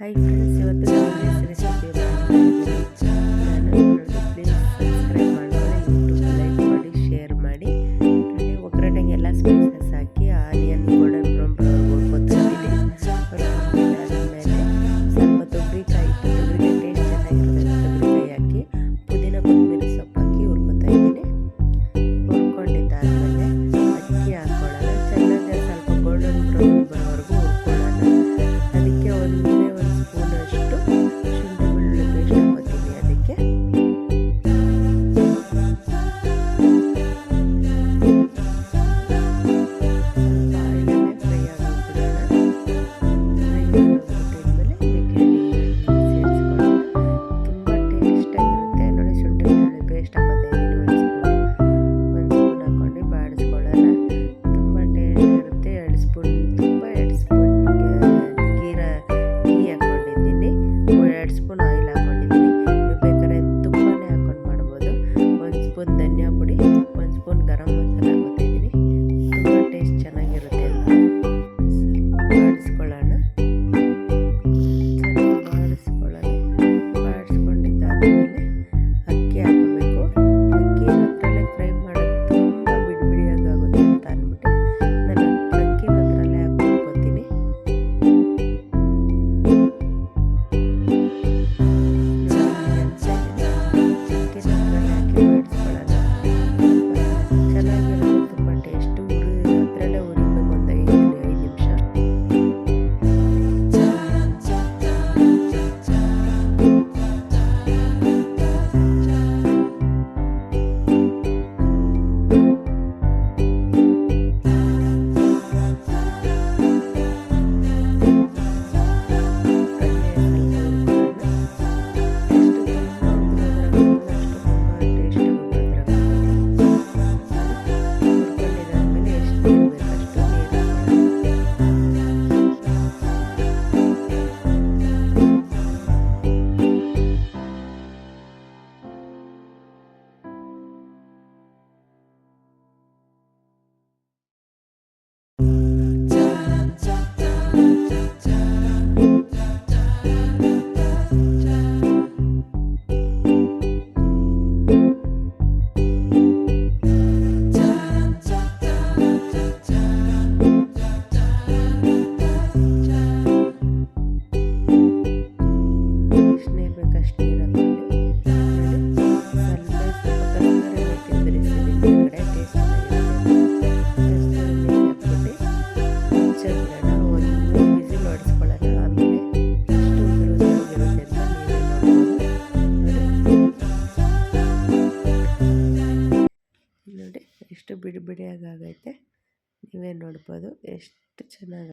はい、私は私はお願いします。అయిపోతుందండి అప్పుడు one spoon garam masala ಎಷ್ಟು ಬಿಡಿ ಬಿಡಿಯಾಗಿ ಆಗೈತೆ ನೀವೇ ನೋಡ್ಬೋದು ಎಷ್ಟು ಚೆನ್ನಾಗಿ